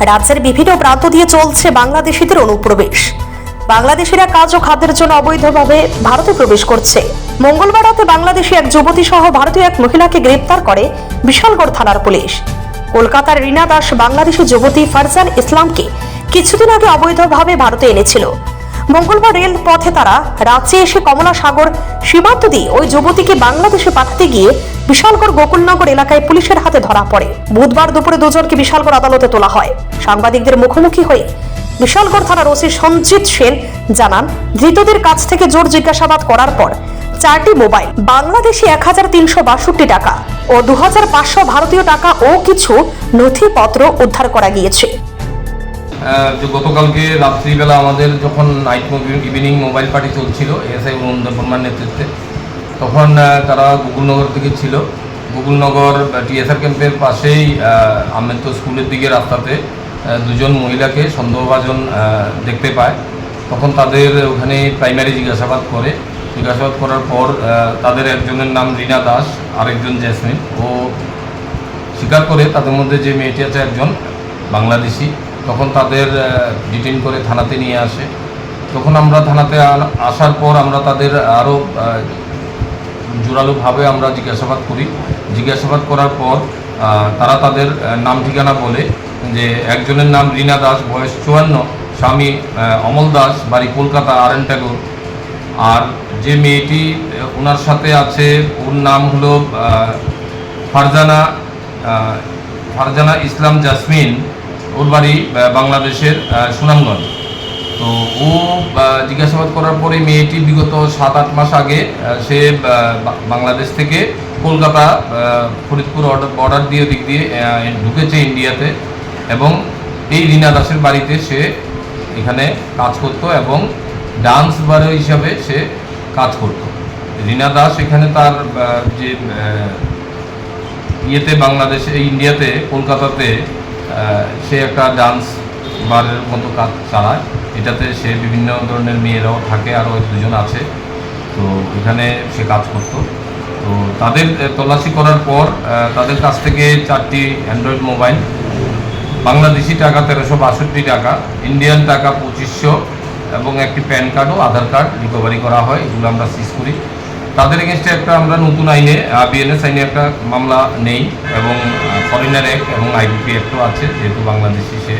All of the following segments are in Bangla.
রাজ্যের বিভিন্ন প্রান্ত দিয়ে চলছে বাংলাদেশিদের অনুপ্রবেশ। বাংলাদেশিরা কাজ ও খাদ্যের জন্য অবৈধভাবে ভারতে প্রবেশ করছে। মঙ্গলবার রাতে বাংলাদেশি এক যুবতী সহ ভারতীয় এক মহিলাকে গ্রেপ্তার করে বিশালগড় থানার পুলিশ। কলকাতার রীনা দাস বাংলাদেশি যুবতী ফারজান ইসলামকে কিছুদিন আগে অবৈধভাবে ভারতে এনেছিল। মঙ্গলবার রেল পথে তারা রাঁচি এসে কমলা সাগর সীমান্ত দিয়ে ওই যুবতীকে বাংলাদেশে পাঠাতে গিয়ে বিশালগড় গোকুলনগর এলাকায় পুলিশের হাতে ধরা পড়ে। বুধবার দুপুরে দুজনকে বিশালগড় আদালতে তোলা হয়। সাংবাদিকদের মুখোমুখি হয়ে বিশালগড় থানার ওসি সঞ্জিত সেন জানান, ধৃতদের কাছ থেকে জোর জিজ্ঞাসাবাদ করার পর চারটি মোবাইল, বাংলাদেশি এক হাজার তিনশো বাষট্টি টাকা ও দু হাজার পাঁচশো ভারতীয় টাকা ও কিছু নথিপত্র উদ্ধার করা গিয়েছে। যে গতকালকে রাত্রিবেলা আমাদের যখন নাইট ইভিনিং মোবাইল পার্টি চলছিল এসআই অরুণ বর্মার নেতৃত্বে, তখন তারা গুগলনগর থেকে ছিল। গুগলনগর টিএসআর ক্যাম্পের পাশেই আম্বেদকর স্কুলের দিকে রাস্তাতে দুজন মহিলাকে সন্দেহভাজন দেখতে পায়। তখন তাদের ওখানে প্রাইমারি জিজ্ঞাসাবাদ করে। জিজ্ঞাসাবাদ করার পর তাদের একজনের নাম রীনা দাস, আরেকজন জেসমিন। ও স্বীকার করে তাদের মধ্যে যে মেয়েটি আছে একজন বাংলাদেশি। তখন তাদের ডিটেইন করে থানাতে নিয়ে আসে। তখন আমরা থানাতে আসার পর আমরা তাদের আরও জোরালোভাবে আমরা জিজ্ঞাসাবাদ করি। জিজ্ঞাসাবাদ করার পর তারা তাদের নাম ঠিকানা বলে যে, একজনের নাম রীনা দাস, বয়স চুয়ান্ন, স্বামী অমল দাস, বাড়ি কলকাতা আর এন ট্যাগর। আর যে মেয়েটি ওনার সাথে আছে, ওর নাম হলো ফারজানা ফারজানা ইসলাম জাসমিন। ওর বাড়ি বাংলাদেশের সুনামগঞ্জ। তো ও জিজ্ঞাসাবাদ করার পরে মেয়েটি বিগত সাত আট মাস আগে সে বাংলাদেশ থেকে কলকাতা ফরিদপুর বর্ডার দিয়ে দিক দিয়ে ঢুকেছে ইন্ডিয়াতে এবং এই রীনা দাসের বাড়িতে সে এখানে কাজ করত এবং ডান্স বারে হিসাবে সে কাজ করত। রীনা দাস এখানে তার যে ইয়েতে, বাংলাদেশে ইন্ডিয়াতে, কলকাতাতে সে একটা ডান্স বারের মতো কাজ চালায়। এটাতে সে বিভিন্ন ধরনের মেয়েরাও থাকে আরও দুজন আছে। তো এখানে সে কাজ করত। তো তাদের তল্লাশি করার পর তাদের কাছ থেকে চারটি অ্যান্ড্রয়েড মোবাইল বাংলাদেশি টাকা তেরোশো বাষট্টি টাকা ইন্ডিয়ান টাকা পঁচিশশো, এবং একটি প্যান কার্ড ও আধার কার্ড রিকভারি করা হয়। এগুলো আমরা সিজ করি। তাদের এগেনস্টে একটা আমরা নতুন আইনে বিএনএস আইনে একটা মামলা নেই এবং ফরেনার অ্যাক্ট এবং আইবিপি অ্যাক্টও আছে যেহেতু বাংলাদেশি সে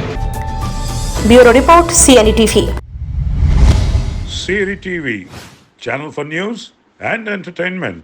bureau report CNE TV CNE TV channel for news and entertainment.